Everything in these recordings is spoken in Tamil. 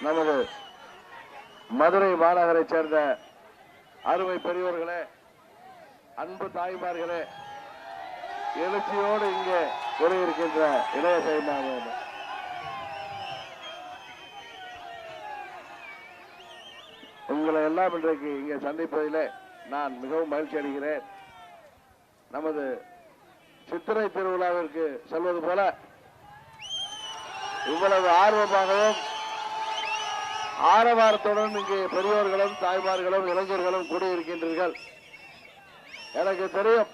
நமது மதுரை மாநகரை சேர்ந்த அருமை பெரியவர்களே அன்பு தாய்மார்களே எழுச்சியோடு இங்கே இருக்கின்ற இளைய செய்மாங்க உங்களை எல்லாம் இன்றைக்கு இங்கே சந்திப்பதில் நான் மிகவும் மகிழ்ச்சி அடைகிறேன். நமது சித்திரை திருவிழாவிற்கு செல்வது போல இவ்வளவு ஆர்வமாகவும் ஆரவாரத்துடன் இங்கே பெரியோர்களும் தாய்மார்களும் இளைஞர்களும் கூடியிருக்கின்றீர்கள். எனக்கு தெரியும்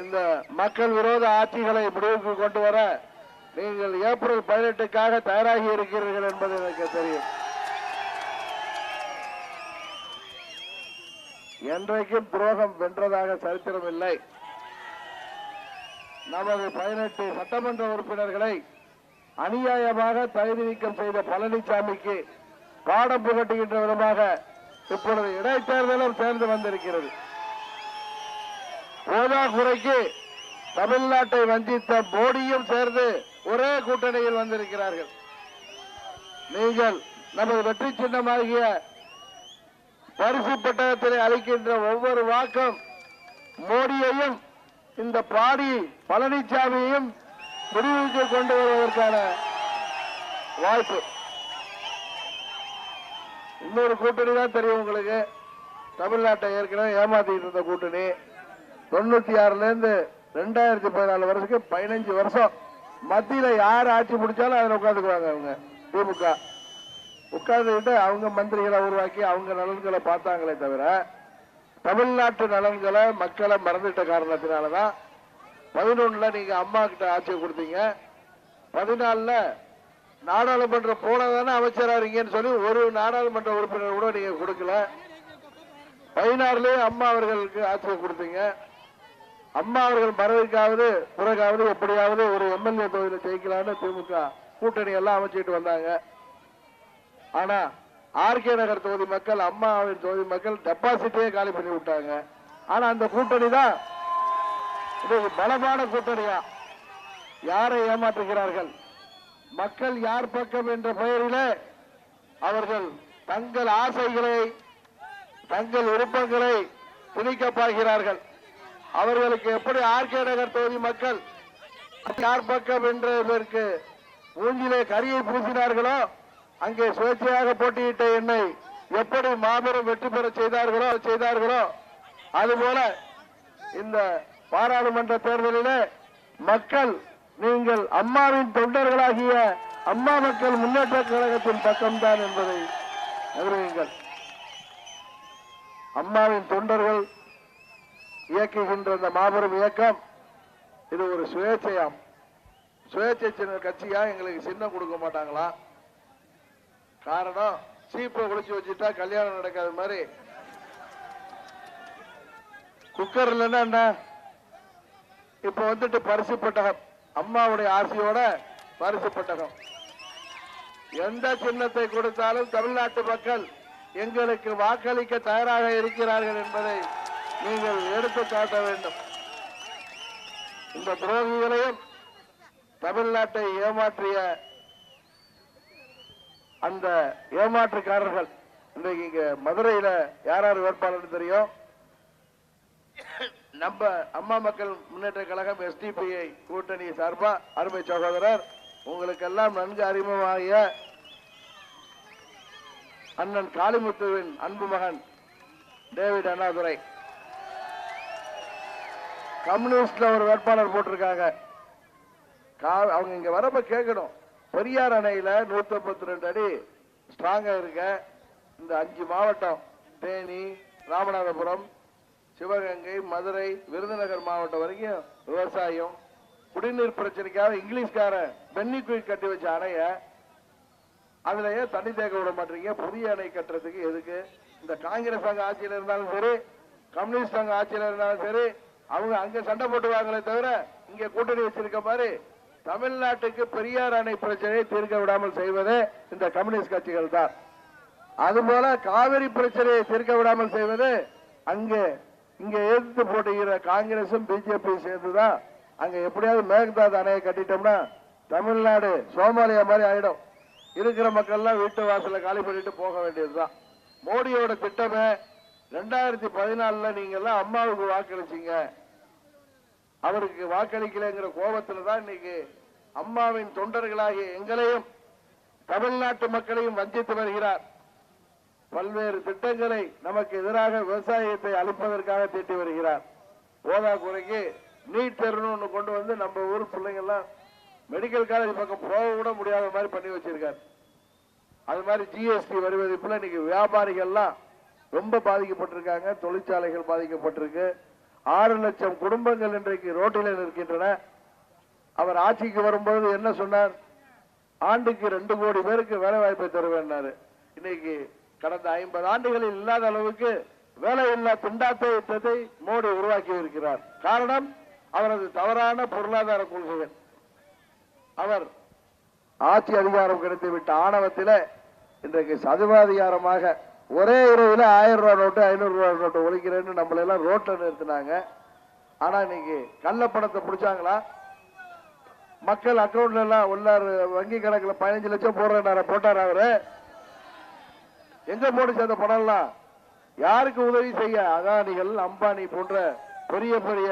இந்த மக்கள் விரோத ஆட்சிகளை முடிவுக்கு கொண்டு வர நீங்கள் ஏப்ரல் பதினெட்டுக்காக தயாராகி இருக்கிறீர்கள் என்பது எனக்கு தெரியும். என்றைக்கும் துரோகம் வென்றதாக சரித்திரம் இல்லை. நமது பதினெட்டு சட்டமன்ற உறுப்பினர்களை அநியாயமாக தகுதி நீக்கம் செய்த பழனிசாமிக்கு பாடம் புகட்டுகின்ற விதமாக இப்பொழுது இடைத்தேர்தலும் சேர்ந்து வந்திருக்கிறது. போதாக்குறைக்கு தமிழ்நாட்டை வஞ்சித்த மோடியும் சேர்ந்து ஒரே கூட்டணியில் வந்திருக்கிறார்கள். நீங்கள் நமது வெற்றி சின்னமாகிய பரிசு பட்டகத்திலே அளிக்கின்ற ஒவ்வொரு வாக்கம் மோடியையும் இந்த பாடி பழனிசாமியையும் முடிவுக்கு கொண்டு வருவதற்கான வாய்ப்பு. இன்னொரு கூட்டணி தான் தெரியும் உங்களுக்கு. தமிழ்நாட்டை ஏற்கனவே ஏமாத்திட்டு இருந்த கூட்டணி. தொண்ணூத்தி ஆறுல இருந்து ரெண்டாயிரத்தி பதினாலு வருஷத்துக்கு பதினஞ்சு வருஷம். மத்தியில யார் ஆட்சி முடிச்சாலும் அதில் உட்காந்துக்குவாங்க அவங்க திமுக. உட்கார்ந்துக்கிட்டு அவங்க மந்திரிகளை உருவாக்கி அவங்க நலன்களை பார்த்தாங்களே தவிர தமிழ்நாட்டு நலன்களை மக்களை மறந்துட்ட காரணத்தினாலதான் பதினொன்னுல நீங்க அம்மா கிட்ட ஆட்சியை கொடுத்தீங்க. பதினாலுல நாடாளுமன்றம் போனதானே அமைச்சரா இருக்கீங்கன்னு சொல்லி ஒரு நாடாளுமன்ற உறுப்பினர் கூட நீங்க கொடுக்கல. பதினாறுலயே அம்மா அவர்களுக்கு ஆட்சியை கொடுத்தீங்க. அம்மா அவர்கள் மறைவுக்காவது பிறகாவது எப்படியாவது ஒரு எம்எல்ஏ தொகுதியில் ஜெயிக்கலாம்னு திமுக கூட்டணி எல்லாம் அமைச்சிட்டு வந்தாங்க. ஆனா ஆர்கே நகர் தொகுதி மக்கள் அம்மாவின் தொகுதி மக்கள் டெபாசிட்டே காலி பண்ணி விட்டாங்க. ஆனா அந்த கூட்டணி தான் இது பலமான கூட்டணியா? யாரை ஏமாற்றுகிறார்கள்? மக்கள் யார் பக்கம் என்ற பெயரிலே அவர்கள் தங்கள் ஆசைகளை தங்கள் விருப்பங்களை திணிக்க பார்க்கிறார்கள். அவர்களுக்கு எப்படி ஆர்கே நகர் தொகுதி மக்கள் யார் பக்கம் என்றதற்கு மூஞ்சிலே கரியை பூசினார்களோ அங்கே சுயேட்சையாக போட்டியிட்ட என்னை எப்படி மாபெரும் வெற்றி பெற செய்தார்களோ செய்தார்களோ அதுபோல இந்த பாராளுமன்ற தேர்தலிலே மக்கள் நீங்கள் அம்மாவின் தொண்டர்களாகிய அம்மா மக்கள் முன்னேற்ற கழகத்தின் பக்கம்தான் என்பதை அறிவியுங்கள் அம்மாவின் தொண்டர்கள் இயக்குகின்ற இந்த மாபெரும் இயக்கம் இது ஒரு சுயேட்சையாம். சுயேட்சை சின்ன கட்சியா எங்களுக்கு சின்னம் கொடுக்க மாட்டாங்களா? காரணம் சீப்பை ஒளிச்சு வச்சுட்டா கல்யாணம் நடக்காத மாதிரி. குக்கர் இல்லைன்னா என்ன? இப்ப வந்துட்டு பரிசு அம்மாவுடைய ஆசையோட பரிசு பட்டகம். எந்த சின்னத்தை கொடுத்தாலும் தமிழ்நாட்டு மக்கள் எங்களுக்கு வாக்களிக்க தயாராக இருக்கிறார்கள் என்பதை நீங்கள் எடுத்து காட்ட வேண்டும். இந்த துரோகிகளையும் தமிழ்நாட்டை ஏமாற்றிய அந்த ஏமாற்றுக்காரர்கள் இன்றைக்கு இங்க மதுரையில யார் யார் வேட்பாளர் தெரியும்? நம்ம அம்மா மக்கள் முன்னேற்ற கழகம் எஸ்டிபிஐ கூட்டணி சார்பா அருமை சகோதரர் உங்களுக்கெல்லாம் நன்கு அறிமுகமாகிய அண்ணன் காளிமுத்துவின் அன்பு மகன் டேவிட் அண்ணாதுரை. கம்யூனிஸ்ட்ல ஒரு வேட்பாளர் போட்டிருக்காங்க. அவங்க இங்க வரப்ப கேட்கணும். பெரியார் அணையில நூத்தி ஐம்பத்தி ரெண்டு அடி ஸ்ட்ராங்கா இருக்க. இந்த அஞ்சு மாவட்டம் தேனி ராமநாதபுரம் சிவகங்கை மதுரை விருதுநகர் மாவட்டம் வரைக்கும் விவசாயம் குடிநீர் பிரச்சனைக்காக இங்கிலீஷ்காரன் பென்னி குயில் கட்டி வச்ச அணைய அதுல ஏன் தண்ணி தேக்க விட மாட்டீங்க. புதிய அணை கட்டுறதுக்கு எதுக்கு? இந்த காங்கிரஸ் அங்க ஆட்சியில் இருந்தாலும் சரி கம்யூனிஸ்ட் அங்க ஆட்சியில் இருந்தாலும் சரி அவங்க அங்க சண்டை போட்டுவாங்களே தவிர இங்க கூட்டணி வச்சிருக்க மாதிரி தமிழ்நாட்டுக்கு பெரியார் அணை பிரச்சனையை தீர்க்க விடாமல் செய்வதே இந்த கம்யூனிஸ்ட் கட்சிகள் தான். அதுபோல காவிரி பிரச்சனையை தீர்க்க விடாமல் செய்வது அங்கே இங்க எதிர்த்து போட்டுகிற காங்கிரசும் பிஜேபி சேர்ந்துதான் அங்க எப்படியாவது மேகதாது அணையை கட்டிட்டோம்னா தமிழ்நாடு சோமாலியா மாதிரி ஆயிடும். இருக்கிற மக்கள்லாம் வீட்டு வாசல காலி பண்ணிட்டு போக வேண்டியதுதான். மோடியோட திட்டமே ரெண்டாயிரத்தி பதினாலுல நீங்க எல்லாம் அம்மாவுக்கு வாக்களிச்சீங்க. அவருக்கு வாக்களிக்கலைங்கிற கோபத்துல தான் இன்னைக்கு அம்மாவின் தொண்டர்களாகிய எங்களையும் தமிழ்நாட்டு மக்களையும் வஞ்சித்து வருகிறார். பல்வேறு திட்டங்களை நமக்கு எதிராக விவசாயத்தை அழிப்பதற்காக தீட்டி வருகிறார். ஓதா குறைக்கு நீட் தேர்வுன்னு கொண்டு வந்து நம்ம ஊர் பிள்ளைங்கள்லாம் மெடிக்கல் காலேஜ் பக்கம் போக கூட முடியாத மாதிரி பண்ணி வச்சிருக்காரு. அது மாதிரி ஜிஎஸ்டி வரி இன்னைக்கு வியாபாரிகள்லாம் ரொம்ப பாதிக்கப்பட்டிருக்காங்க. தொழிற்சாலைகள் பாதிக்கப்பட்டிருக்கு. ஆறு லட்சம் குடும்பங்கள் இன்றைக்கு ரோட்டில் நிற்கின்றன. அவர் ஆட்சிக்கு வரும்போது என்ன சொன்னார்? ஆண்டுக்கு ரெண்டு கோடி பேருக்கு வேலை வாய்ப்பை தருவேன்னாரு. இன்னைக்கு கடந்த ஐம்பது ஆண்டுகளில் இல்லாத அளவுக்கு வேலையில்லா திண்டாட்டத்தை மோடி உருவாக்கி இருக்கிறார் காரணம் அவரது தவறான பொருளாதார கொள்கைகள். அவர் ஆட்சி அதிகாரம் கிடைத்து விட்ட இன்றைக்கு சதுவாதிகாரமாக ஒரே இரவில் ஆயிரம் ரூபாய் நோட்டு ஐநூறு ரூபாய் நோட்டு ஒழிக்கிறேன்னு நம்மள எல்லாம் ரோட்டில் நிறுத்தினாங்க. ஆனா இன்னைக்கு கள்ளப்பணத்தை பிடிச்சாங்களா? மக்கள் அக்கௌண்ட்ல எல்லாம் உள்ளார் வங்கி கணக்குல பதினஞ்சு லட்சம் போடுறாரு போட்டார் அவரு? எங்க போட்டுச்சு அந்த பணம்லாம் யாருக்கு உதவி செய்ய? அதானிகள் அம்பானி போன்ற பெரிய பெரிய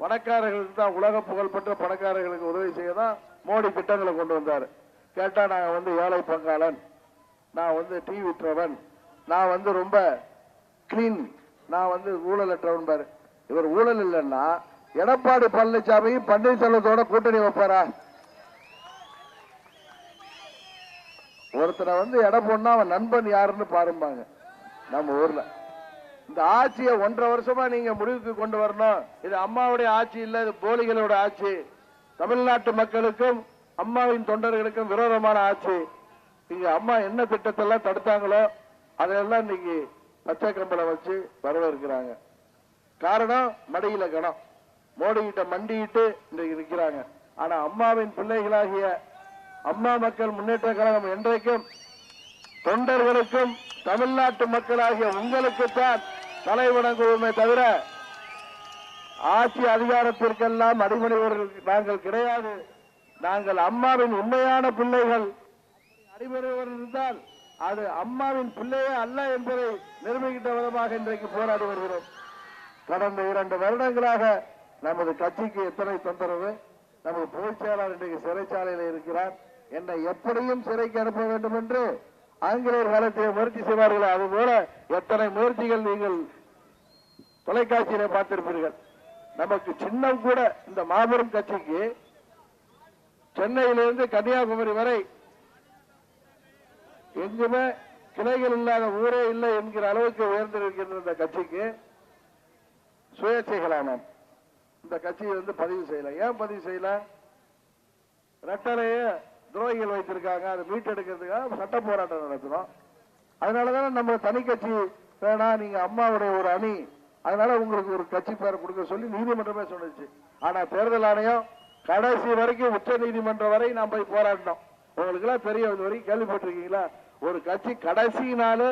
பணக்காரர்களுக்கு தான் உலக புகழ்பெற்ற பணக்காரர்களுக்கு உதவி செய்ய தான் மோடி திட்டங்களை கொண்டு வந்தார். கேட்டா நான் வந்து ஏழை பங்காளன். நான் வந்து டீ விட்டுறவன் நான் வந்து ரொம்ப கிளீன் நான் வந்து ஊழலற்றவன் பாரு. இவர் ஊழல் இல்லைன்னா எடப்பாடி பழனிசாமியும் பன்னீர்செல்வத்தோட கூட்டணி வைப்பாரா? ஒருத்தனை வந்து எடை போனா அவன் நண்பன் யாருன்னு பாரும்பாங்க. நம்ம ஊர்ல. இந்த ஆட்சியை ஒன்றரை வருஷமா நீங்க முடிவுக்கு கொண்டு வரணும். இது அம்மாவுடைய ஆட்சி இல்ல இது போலிகளோட ஆட்சி. தமிழ்நாட்டு மக்களுக்கும் அம்மாவின் தொண்டர்களுக்கும் விரோதமான ஆட்சி. இங்க அம்மா என்ன திட்டத்தெல்லாம் தடுத்தாங்களோ அதையெல்லாம் இன்னைக்கு பச்சை கம்பளம் வச்சு வரவேற்கிறாங்க. காரணம் மடியில கணம். மோடி கிட்ட மண்டியிட்டு இன்றைக்கு இருக்கிறாங்க ஆனா அம்மாவின் பிள்ளைகளாகிய அம்மா மக்கள் முன்னேற்ற கழகம் என்றைக்கும் தொண்டர்களுக்கும் தமிழ்நாட்டு மக்களாகிய உங்களுக்குத்தான் தலைவணங்குவோமே தவிர ஆட்சி அதிகாரத்திற்கெல்லாம் அடிமணிவர்கள் நாங்கள் கிடையாது. நாங்கள் அம்மாவின் உண்மையான பிள்ளைகள். அடிமணிவர் இருந்தால் அது அம்மாவின் பிள்ளையே அல்ல என்பதை நிரூபிக்கின்ற விதமாக இன்றைக்கு போராடி வருகிறோம். கடந்த இரண்டு வருடங்களாக நமது கட்சிக்கு எத்தனை தொந்தரவு? நமது பொதுச் செயலாளர் இன்றைக்கு சிறைச்சாலையில் இருக்கிறார். என்னை எப்படியும் சிறைக்கு அனுப்ப வேண்டும் என்று ஆங்கிலேயர் காலத்தில் முயற்சி செய்வார்கள் அதுபோல எத்தனை முயற்சிகள் நீங்கள் தொலைக்காட்சியில பார்த்திருப்பீர்கள். நமக்கு சின்னம் கூட இந்த மாபெரும் கட்சிக்கு சென்னையிலிருந்து கன்னியாகுமரி வரை எங்குமே கிளைகள் இல்லாத ஊரே இல்லை என்கிற அளவுக்கு உயர்ந்திருக்கின்ற இந்த கட்சிக்கு சுயேட்சைகளானோம் இந்த கட்சியை வந்து பதிவு செய்யலாம் ஏன் பதிவு செய்யலாம் ரெட்டலைய துரோகிகள் வைத்திருக்காங்க அதை மீட்டெடுக்கிறதுக்காக சட்ட போராட்டம் நடத்துறோம். அதனாலதானே நம்ம தனி கட்சி வேணாம் நீங்க அம்மாவுடைய ஒரு அணி அதனால உங்களுக்கு ஒரு கட்சி பேரை கொடுக்க சொல்லி நீதிமன்றமே சொன்னுச்சு ஆனா தேர்தல் ஆணையம் கடைசி வரைக்கும் உச்ச நீதிமன்றம் வரை நாம் போய் போராடினோம் உங்களுக்கு எல்லாம் தெரியும் வரைக்கும் கேள்விப்பட்டிருக்கீங்களா? ஒரு கட்சி கடைசி நாள்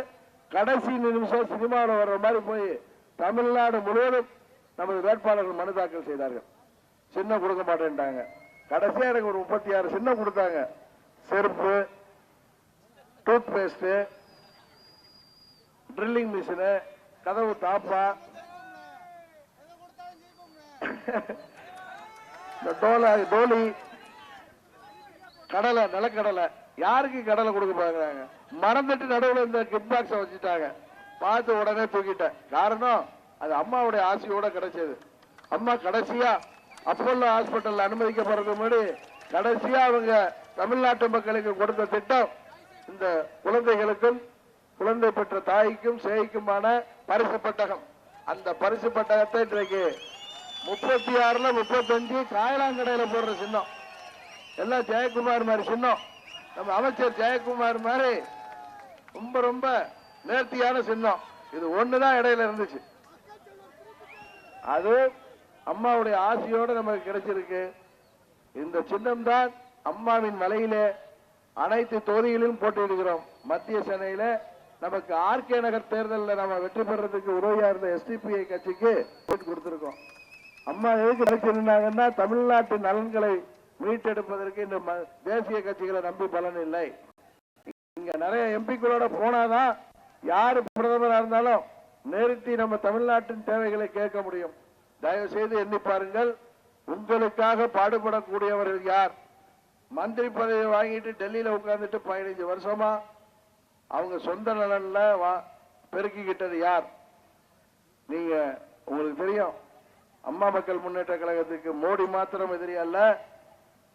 கடைசி நிமிஷம் சினிமாவில் வர்ற மாதிரி போய் தமிழ்நாடு முழுவதும் நமது வேட்பாளர்கள் மனு தாக்கல் செய்தார்கள். சின்ன கொடுக்க மாட்டேன்ட்டாங்க. கடைசியா எனக்கு ஒரு முப்பத்தி ஆறு சின்னம் கொடுத்தாங்க. செருப்பு டூத் பேஸ்ட் ட்ரில்லிங் மிஷினு கதவு தாப்பா இந்த டோலா டோலி கடலை நிலக்கடலை. யாருக்கு கடலை கொடுக்க பாக்குறாங்க மறந்துட்டு நடுவுல இந்த கிட் பாக்ஸை வச்சுட்டாங்க. பார்த்து உடனே தூக்கிட்டேன். காரணம் அது அம்மாவுடைய ஆசையோட கிடைச்சது. அம்மா கடைசியா அப்போல்லோ ஹாஸ்பிட்டல் அனுமதிக்கப்படுறதுக்கு முன்னாடி கடைசியா அவங்க தமிழ்நாட்டு மக்களுக்கு கொடுத்த திட்டம் இந்த குழந்தைகளுக்கும் குழந்தை பெற்ற தாய்க்கும் சேய்க்குமான பரிசு பட்டகம். அந்த பரிசு பட்டகத்தை இன்றைக்கு முப்பத்தி ஆறுல முப்பத்தஞ்சு காயலாங்கடையில போடுற சின்னம். எல்லாம் ஜெயக்குமார் மாதிரி சின்னம். நம்ம அமைச்சர் ஜெயக்குமார் மாதிரி ரொம்ப ரொம்ப நேர்த்தியான சின்னம். இது ஒண்ணுதான் இடையில இருந்துச்சு. அது அம்மாவுடைய ஆசையோட நமக்கு கிடைச்சிருக்கு. இந்த சின்னம் தான் அம்மாவின் மலையிலே அனைத்து தொகுதிகளிலும் போட்டியிடுகிறோம். மத்திய சென்னையில நமக்கு ஆர்கே நகர் தேர்தலில் நம்ம வெற்றி பெறதுக்கு உதவியா இருந்த எஸ்டிபிஐ கட்சிக்கு போட்டு கொடுத்திருக்கோம். அம்மா எதுக்கு நினைச்சிருந்தாங்கன்னா தமிழ்நாட்டு நலன்களை மீட்டெடுப்பதற்கு இந்த ம- தேசிய கட்சிகளை நம்பி பலன் இல்லை. இங்க நிறைய எம்பிக்களோட போனாதான் யாரு பிரதமரா இருந்தாலும் நிறுத்தி நம்ம தமிழ்நாட்டின் தேவைகளை கேட்க முடியும். தயவு செய்து எண்ணி பாருங்கள். உங்களுக்காக பாடுபடக்கூடியவர்கள் யார்? மந்திரி பதவி வாங்கிட்டு டெல்லியில உட்கார்ந்துட்டு பதினைஞ்சு வருஷமா அவங்க சொந்த நலன்ல வா- பெருக்கிக்கிட்டது யார்? நீங்க உங்களுக்கு தெரியும். அம்மா மக்கள் முன்னேற்ற கழகத்துக்கு மோடி மாத்திரம் எதிரி அல்ல.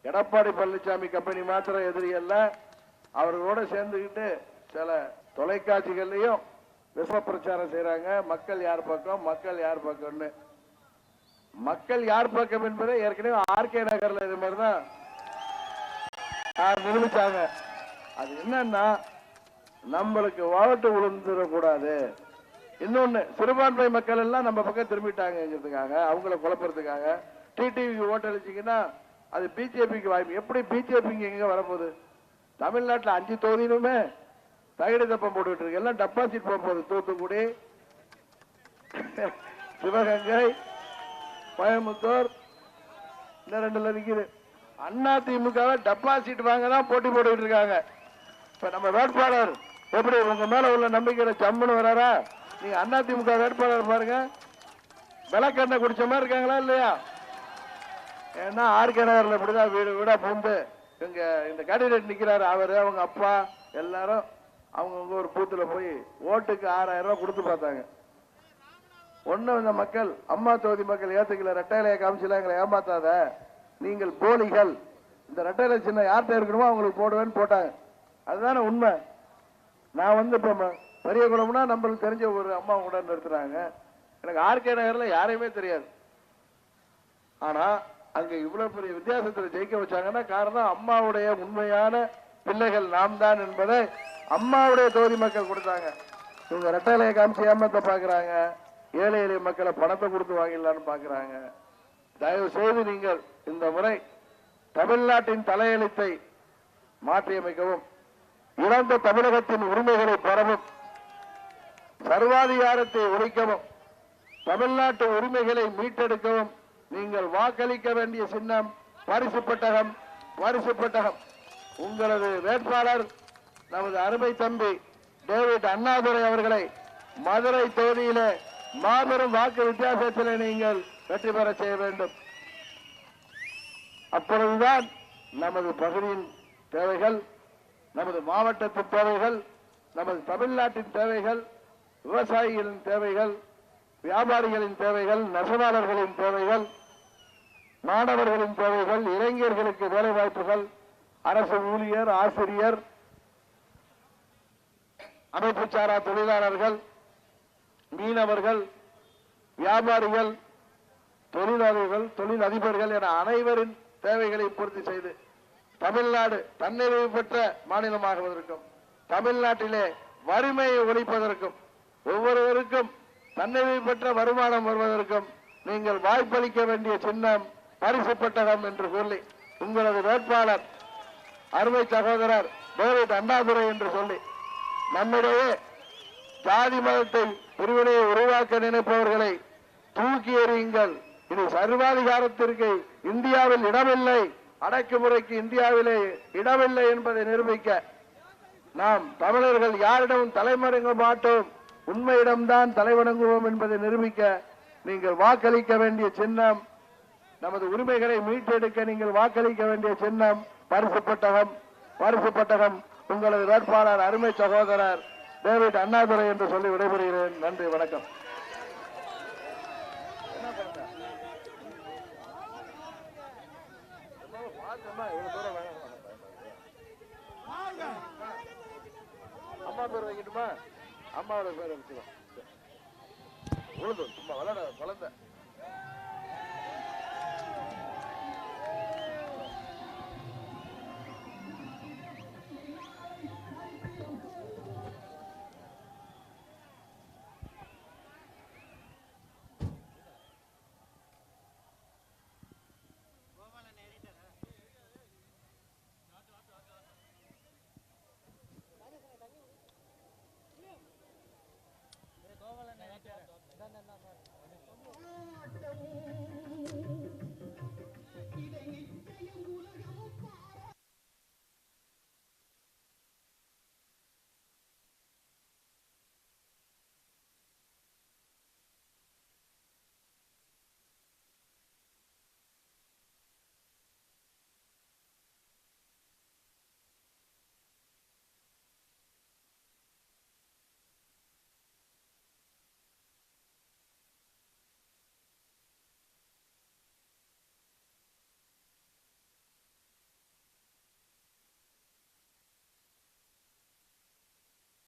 எடப்பாடி பழனிசாமி கம்பெனி மாத்திரம் எதிரி அல்ல. அவர்களோட சேர்ந்துக்கிட்டு சில தொலைக்காட்சிகள்லையும் விஷ பிரச்சாரம் செய்றாங்க. மக்கள் யார் பக்கம்? மக்கள் யார் பக்கம்னு மக்கள் யார் பக்கம் என்பதை ஏற்கனவே ஆர்கே நகர்ல இது மாதிரி தான் நிரூபிச்சாங்க. அது என்னன்னா நம்மளுக்கு வாழ்த்து விழுந்துடக்கூடாது. இன்னொன்னு சிறுபான்மை மக்கள் எல்லாம் நம்ம பக்கம் திரும்பிட்டாங்கிறதுக்காக அவங்கள குழப்பறதுக்காக டிடிவிக்கு ஓட்டளிச்சீங்கன்னா அது பிஜேபிக்கு வாய்ப்பு. எப்படி பிஜேபிக்கு எங்க வரப்போகுது? தமிழ்நாட்டில் அஞ்சு தொகுதியிலுமே தகிடு தப்பம் போட்டுக்கிட்டு இருக்கு. எல்லாம் டெபாசிட் போக போகுது தூத்துக்குடி சிவகங்கை கோயம்புத்தூர். இந்த ரெண்டுல நிக்குது. அண்ணா திமுக டெபாசிட் வாங்க தான் போட்டி போட்டுக்கிட்டு இருக்காங்க. இப்ப நம்ம வேட்பாளர் எப்படி உங்க மேல உள்ள நம்பிக்கையில ஜம்முன்னு வராரா? நீங்க அண்ணா திமுக வேட்பாளர் பாருங்க. விளக்கெண்ணெய் குடிச்ச மாதிரி இருக்காங்களா இல்லையா? ஏன்னா ஆர்கே நகர்ல இப்படிதான் வீடு வீடா பூந்து இங்க இந்த கேண்டிடேட் நிக்கிறாரு. அவரு அவங்க அப்பா எல்லாரும் அவங்கவுங்க ஒரு பூத்துல போய் ஓட்டுக்கு ஆறாயிரம் ரூபாய் கொடுத்து பார்த்தாங்க. ஒன்னும் இந்த மக்கள். அம்மா தொகுதி மக்கள் ஏத்துக்கல ரெட்டையிலையை காமிச்சுல எங்களை ஏமாத்தாத. நீங்கள் போலிகள். இந்த ரெட்டையில சின்ன யார்கிட்ட இருக்கணுமோ அவங்களுக்கு போடுவேன்னு போட்டாங்க. அதுதானே உண்மை. நான் வந்து இப்ப பெரிய குளம்னா நம்மளுக்கு தெரிஞ்ச ஒரு அம்மா கூட நிறுத்துறாங்க. எனக்கு ஆர்கே நகர்ல யாரையுமே தெரியாது. ஆனா அங்க இவ்வளவு பெரிய வித்தியாசத்துல ஜெயிக்க வச்சாங்கன்னா காரணம் அம்மாவுடைய உண்மையான பிள்ளைகள் நாம் தான் என்பதை அம்மாவுடைய தொகுதி மக்கள் கொடுத்தாங்க. இவங்க ரெட்டையிலையை காமிச்சு ஏமாத்த பாக்குறாங்க. ஏழை எளிய மக்களை பணத்தை கொடுத்து வாங்கிடலான்னு பாக்குறாங்க தயவு செய்து நீங்கள் இந்த முறை தமிழ்நாட்டின் தலையெழுத்தை மாற்றியமைக்கவும். இழந்த தமிழகத்தின் உரிமைகளை பெறவும். சர்வாதிகாரத்தை ஒழிக்கவும். தமிழ்நாட்டு உரிமைகளை மீட்டெடுக்கவும். நீங்கள் வாக்களிக்க வேண்டிய சின்னம் பரிசு பெட்டகம் பரிசு பெட்டகம். உங்களது வேட்பாளர் நமது அருமை தம்பி டேவிட் அண்ணாதுரை அவர்களை மதுரை தொகுதியிலே மாபெரும் வாக்கு வித்தியாசத்திலே நீங்கள் வெற்றி பெற செய்ய வேண்டும். அப்பொழுதுதான் நமது பகுதியின் தேவைகள் நமது மாவட்டத்தின் தேவைகள் நமது தமிழ்நாட்டின் தேவைகள் விவசாயிகளின் தேவைகள் வியாபாரிகளின் தேவைகள் நெசவாளர்களின் தேவைகள் மாணவர்களின் தேவைகள் இளைஞர்களுக்கு வேலைவாய்ப்புகள் அரசு ஊழியர் ஆசிரியர் அமைப்பு சாரா தொழிலாளர்கள் மீனவர்கள் வியாபாரிகள் தொழிலாளர்கள் தொழில் அதிபர்கள் என அனைவரின் தேவைகளை பூர்த்தி செய்து தமிழ்நாடு தன்னிறைவு பெற்ற மாநிலமாகுவதற்கும் தமிழ்நாட்டிலே வறுமையை ஒழிப்பதற்கும் ஒவ்வொருவருக்கும் தன்னிறைவு பெற்ற வருமானம் வருவதற்கும் நீங்கள் வாய்ப்பளிக்க வேண்டிய சின்னம் பரிசு பெட்டகம் என்று சொல்லி உங்களது வேட்பாளர் அருமை சகோதரர் டேவிட் அண்ணாதுரை என்று சொல்லி நம்மிடையே ஜாதி மதத்தை பிரிவினையை உருவாக்க நினைப்பவர்களை தூக்கி எறியுங்கள். இது சர்வாதிகாரத்திற்கு இந்தியாவில் இடமில்லை. அடக்குமுறைக்கு இந்தியாவிலே இடமில்லை என்பதை நிரூபிக்க நாம் தமிழர்கள் யாரிடமும் தலைமறைங்க மாட்டோம். உண்மையிடம்தான் தலைவணங்குவோம் என்பதை நிரூபிக்க நீங்கள் வாக்களிக்க வேண்டிய சின்னம் நமது உரிமைகளை மீட்டெடுக்க நீங்கள் வாக்களிக்க வேண்டிய சின்னம் பரிசு பட்டகம் பரிசு பட்டகம். உங்களது வேட்பாளர் அருமை சகோதரர் டேவிட் அண்ணாதுரை என்று சொல்லி விடைபெறுகிறேன். நன்றி வணக்கம். அம்மா பேர் வைக்கட்டுமா? அம்மாவோட பேர் வச்சுக்கோ உழுது சும்மா வளர வளர்ந்தேன்